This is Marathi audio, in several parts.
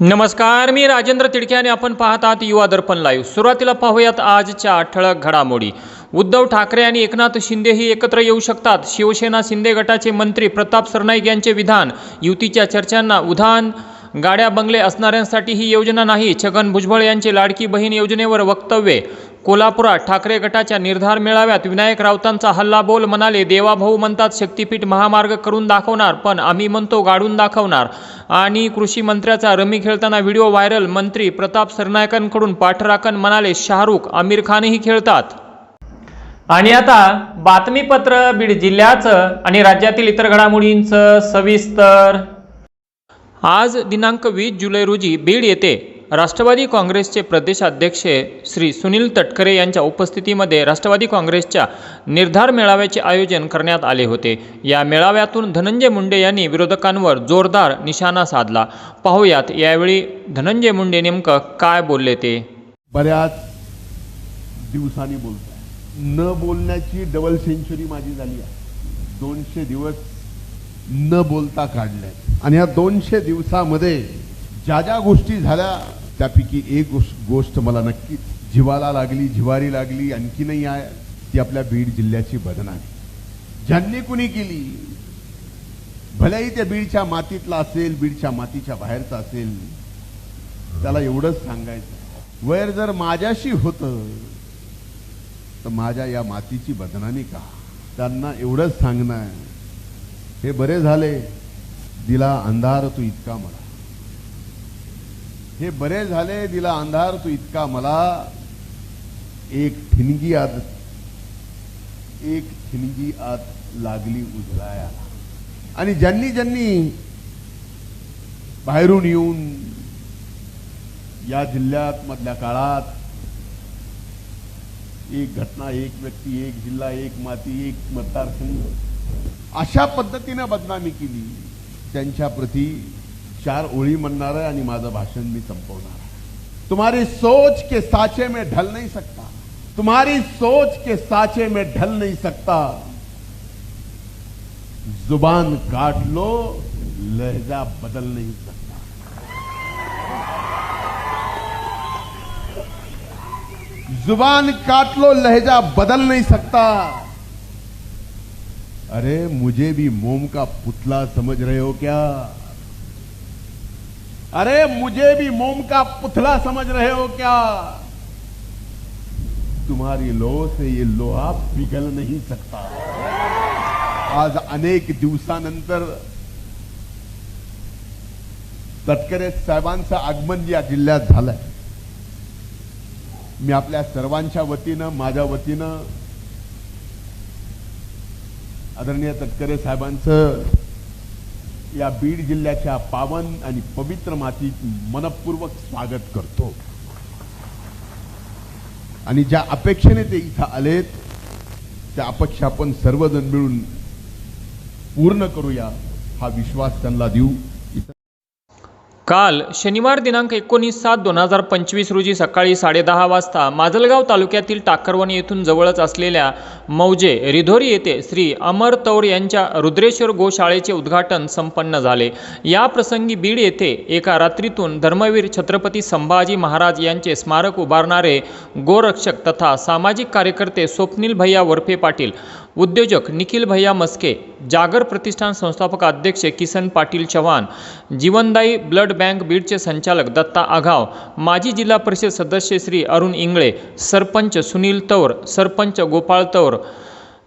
नमस्कार मी राजेंद्र तिडके आणि आपण पाहत आहात युवा दर्पण लाईव्ह सुरुवातीला पाहूयात आजच्या ठळक घडामोडी. उद्धव ठाकरे आणि एकनाथ शिंदेही एकत्र येऊ शकतात. शिवसेना शिंदे गटाचे मंत्री प्रताप सरनाईक यांचे विधान. युतीच्या चर्चांना उधाण. गाड्या बंगले असणाऱ्यांसाठी ही योजना नाही. छगन भुजबळ यांचे लाडकी बहीण योजनेवर वक्तव्य. कोल्हापुरात ठाकरे गटाच्या निर्धार मेळाव्यात विनायक राऊतांचा हल्लाबोल म्हणाले देवाभाऊ म्हणतात शक्तीपीठ महामार्ग करून दाखवणार पण आम्ही म्हणतो गाडून दाखवणार. आणि कृषी मंत्र्याचा रमी खेळताना व्हिडिओ व्हायरल मंत्री प्रताप सरनायकांकडून पाठराखण म्हणाले शाहरुख आमिर खानही खेळतात. आणि आता बातमीपत्र बीड जिल्ह्याचं आणि राज्यातील इतर घडामोडींचं सविस्तर. आज दिनांक वीस जुलै रोजी बीड येथे राष्ट्रवादी काँग्रेसचे प्रदेशाध्यक्ष श्री सुनील तटकरे यांच्या उपस्थितीमध्ये राष्ट्रवादी काँग्रेसच्या निर्धार मेळाव्याचे आयोजन करण्यात आले होते. या मेळाव्यातून धनंजय मुंडे यांनी विरोधकांवर जोरदार निशाणा साधला. पाहूयात यावेळी धनंजय मुंडे नेमकं काय बोलले ते? बऱ्याच दिवसांनी बोलतोय. न बोलण्याची डबल सेंचुरी माझी झाली आहे. दोनशे दिवस न बोलता काढले आणि या दोनशे दिवसामध्ये ज्या ज्या गोष्टी झाल्या त्यापैकी एक गोष्ट मला नक्की जिवाला लागली जिवारी लागली आणखीनही आहे ती आपल्या बीड जिल्ह्याची बदनामी. ज्यांनी कुणी केली भलेही त्या बीडच्या मातीतला असेल बीडच्या मातीच्या बाहेरचा असेल त्याला एवढंच सांगायचं. वैर जर माझ्याशी होतं तर माझ्या या मातीची बदनामी का? त्यांना एवढंच सांगणं हे बरे झाले दिला अंधार तू इतका मला. हे बरे झाले दिला अंधार तू इतका मला. एक ठिणगी आत एक ठिणगी आत लागली उजळाया. आणि ज्यांनी ज्यांनी बाहेरून येऊन या जिल्ह्यात मधल्या काळात एक घटना एक व्यक्ती एक जिल्हा एक माती एक मतदारसंघ अशा पद्धतीनं बदनामी केली. त्यांच्या प्रती चार ओळी म्हणणार आहे आणि माझं भाषण मी संपवणार आहे. तुम्हारी सोच के साचे में ढल नहीं सकता. तुम्हारी सोच के साचे में ढल नहीं सकता. ज़ुबान काट लो, लहजा बदल नहीं सकता. ज़ुबान काट लो, लहजा बदल नहीं सकता. अरे, मुझे भी मोम का पुतला समझ रहे हो क्या? अरे मुझे भी मोम का पुतला समझ रहे हो क्या? तुम्हारी लो से ये लोहा पिघल नहीं सकता। आज अनेक दिवसानंतर तटकरे साहेबांचं आगमन या जिल्ह्यात झालंय. मी आपल्या सर्वांच्या वतीनं माझ्या वतीनं आदरणीय तटकरे साहेबांचं या बीड जिल्ह्याच्या पावन आणि पवित्र मातीत मनपूर्वक स्वागत करतो. आणि ज्या अपेक्षेने ते इथं आलेत त्या अपेक्षा आपण सर्वजण मिळून पूर्ण करूया हा विश्वास त्यांना देऊ. काल शनिवार दिनांक एकोणीस सात दोन हजार पंचवीस रोजी सकाळी साडेदहा वाजता माजलगाव तालुक्यातील टाकरवणी येथून जवळच असलेल्या मौजे रिधोरी येथे श्री अमर तौर यांच्या रुद्रेश्वर गोशाळेचे उद्घाटन संपन्न झाले. या प्रसंगी बीड येथे एका रात्रीतून धर्मवीर छत्रपती संभाजी महाराज यांचे स्मारक उभारणारे गोरक्षक तथा सामाजिक कार्यकर्ते स्वप्नील भैया वरफे पाटील उद्योजक निखिल भैया मस्के जागर प्रतिष्ठान संस्थापक अध्यक्ष किसन पाटील चव्हाण जीवनदायी ब्लड बँक बीडचे संचालक दत्ता आघाव माजी जिल्हा परिषद सदस्य श्री अरुण इंगळे सरपंच सुनील तौर सरपंच गोपाळ तौर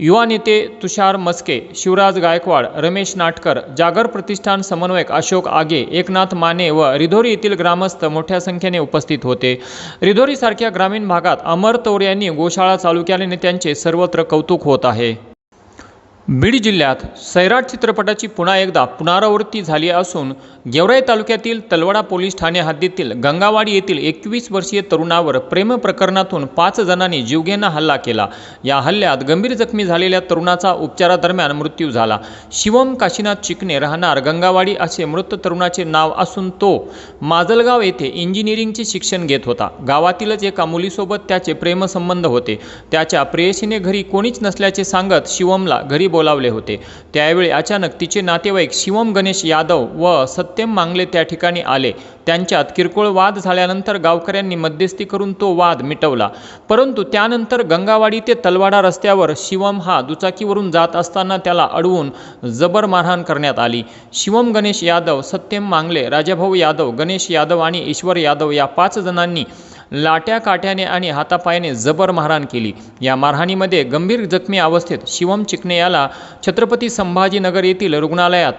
युवा नेते तुषार मस्के शिवराज गायकवाड रमेश नाटकर जागर प्रतिष्ठान समन्वयक अशोक आगे एकनाथ माने व रिधोरी येथील ग्रामस्थ मोठ्या संख्येने उपस्थित होते. रिधोरीसारख्या ग्रामीण भागात अमर तौर यांनी गोशाळा चालू केल्याने त्यांचे सर्वत्र कौतुक होत आहे. बीड जिल्ह्यात सैराट चित्रपटाची पुन्हा एकदा पुनरावृत्ती झाली असून गेवराई तालुक्यातील तलवडा पोलीस ठाणे हद्दीतील गंगावाडी येथील एकवीस वर्षीय तरुणावर प्रेम प्रकरणातून पाच जणांनी जीवघेणा हल्ला केला. या हल्ल्यात गंभीर जखमी झालेल्या तरुणाचा उपचारादरम्यान मृत्यू झाला. शिवम काशीनाथ चिकणे राहणार गंगावाडी असे मृत तरुणाचे नाव असून तो माजलगाव येथे इंजिनिअरिंगचे शिक्षण घेत होता. गावातीलच एका मुलीसोबत त्याचे प्रेमसंबंध होते. त्याच्या प्रेयसीने घरी कोणीच नसल्याचे सांगत शिवमला घरी बोलावले होते. त्यावेळी अचानक तिचे नातेवाईक शिवम गणेश यादव व सत्यम मांगले त्या ठिकाणी आले. त्यांच्यात किरकोळ वाद झाल्यानंतर गावकऱ्यांनी मध्यस्थी करून तो वाद मिटवला. परंतु त्यानंतर गंगावाडी ते तलवाडा रस्त्यावर शिवम हा दुचाकीवरून जात असताना त्याला अडवून जबर मारहाण करण्यात आली. शिवम गणेश यादव सत्यम मांगले राजाभाऊ यादव गणेश यादव आणि ईश्वर यादव या पाच जणांनी लाट्या काट्याने आणि हातापायाने जबर मारहाण केली. या मारहाणीमध्ये गंभीर जखमी अवस्थेत शिवम चिकणे याला छत्रपती संभाजीनगर येथील रुग्णालयात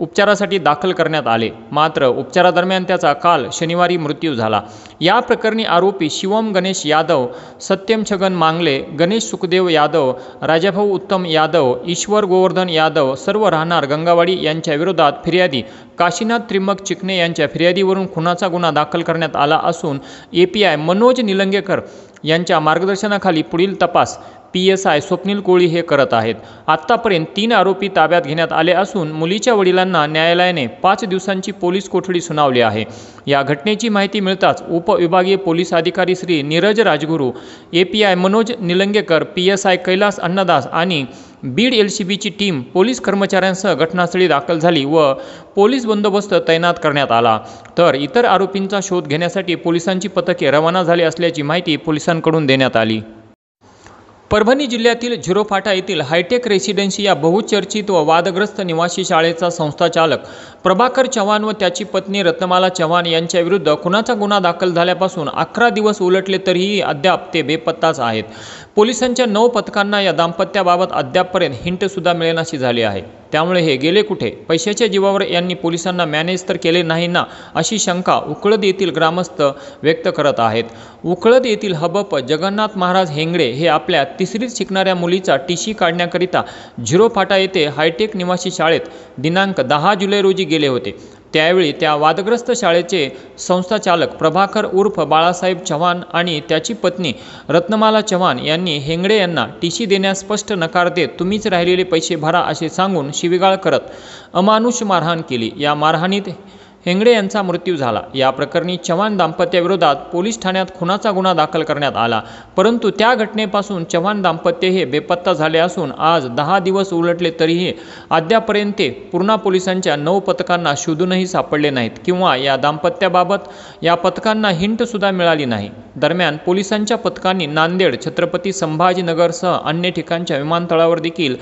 उपचारासाठी दाखल करण्यात आले. मात्र उपचारादरम्यान त्याचा काल शनिवारी मृत्यू झाला. या प्रकरणी आरोपी शिवम गणेश यादव सत्यम छगन मांगले गणेश सुखदेव यादव राजाभाऊ उत्तम यादव ईश्वर गोवर्धन यादव सर्व राहणार गंगावाडी यांच्या विरोधात फिर्यादी. काशीनाथ त्रिमक चिकणे यांच्या फिर्यादीवरून खुनाचा गुन्हा दाखल करण्यात आला असून A P I Manoj Nilangekar यांच्या मार्गदर्शनाखाली पुढील तपास P S I Swapnil Koli हे करत आहेत. आत्तापर्यंत तीन आरोपी ताब्यात घेण्यात आले असून मुलीच्या वडिलांना न्यायालयाने पाच दिवसांची पोलीस कोठडी सुनावली आहे. या घटनेची माहिती मिळताच उपविभागीय पोलीस अधिकारी Shri Neeraj Rajguru A P I Manoj Nilangekar P S I Kailas Annadas आणि बीड एल सी बीची टीम पोलीस कर्मचाऱ्यांसह घटनास्थळी दाखल झाली व पोलीस बंदोबस्त तैनात करण्यात आला. तर इतर आरोपींचा शोध घेण्यासाठी पोलिसांची पथके रवाना झाली असल्याची माहिती पोलिसांकडून देण्यात आली. परभणी जिल्ह्यातील झिरोफाटा येथील हायटेक रेसिडेन्सी या बहुचर्चित व वादग्रस्त निवासी शाळेचा संस्थाचालक प्रभाकर चव्हाण व त्याची पत्नी रत्नमाला चव्हाण यांच्या विरुद्ध खुनाचा गुन्हा दाखल झाल्यापासून अकरा दिवस उलटले तरीही अद्याप ते बेपत्ताच आहेत. पोलिसांच्या नऊ पथकांना या दाम्पत्याबाबत अद्यापपर्यंत हिंटसुद्धा मिळेनाशी झाली आहे. त्यामुळे हे गेले कुठे? पैशाच्या जीवावर यांनी पोलिसांना मॅनेज तर केले नाही ना अशी शंका उकळद येथील ग्रामस्थ व्यक्त करत आहेत. उकळद येथील हबप जगन्नाथ महाराज हेंगडे हे आपल्या तिसरीत शिकणाऱ्या मुलीचा टीशी काढण्याकरिता झिरो फाटा येथे हायटेक निवासी शाळेत दिनांक दहा जुलै रोजी गेले होते. त्यावेळी त्या वादग्रस्त शाळेचे संस्थाचालक प्रभाकर उर्फ बाळासाहेब चव्हाण आणि त्याची पत्नी रत्नमाला चव्हाण यांनी हेंगडे यांना टीशी देण्यास स्पष्ट नकार देत तुम्हीच राहिलेले पैसे भरा असे सांगून शिवीगाळ करत अमानुष मारहाण केली. या मारहाणीत हेंगडे यांचा मृत्यू झाला. या प्रकरणी चव्हाण दाम्पत्याविरोधात पोलीस ठाण्यात खुनाचा गुन्हा दाखल करण्यात आला. परंतु त्या घटनेपासून चव्हाण दाम्पत्य हे बेपत्ता झाले असून आज दहा दिवस उलटले तरीही अद्यापर्यंत ते पूर्णा पोलिसांच्या नऊ पथकांना शोधूनही सापडले नाहीत किंवा या दाम्पत्याबाबत या पथकांना हिंटसुद्धा मिळाली नाही. दरम्यान पोलिसांच्या पथकांनी नांदेड छत्रपती संभाजीनगरसह अन्य ठिकाणच्या विमानतळावर देखील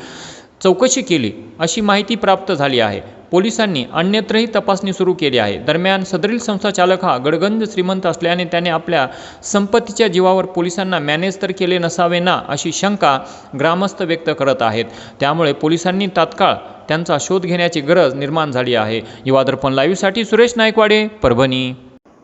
चौकशी केली अशी माहिती प्राप्त झाली आहे. पोलिसांनी अन्यत्रही तपासणी सुरू केली आहे. दरम्यान सदरील संस्थाचालक हा गडगंज श्रीमंत असल्याने त्याने आपल्या संपत्तीच्या जीवावर पोलिसांना मॅनेज तर केले नसावे ना अशी शंका ग्रामस्थ व्यक्त करत आहेत. त्यामुळे पोलिसांनी तात्काळ त्यांचा शोध घेण्याची गरज निर्माण झाली आहे. युवादर्पण लाईव्हसाठी सुरेश नायकवाडे परभणी.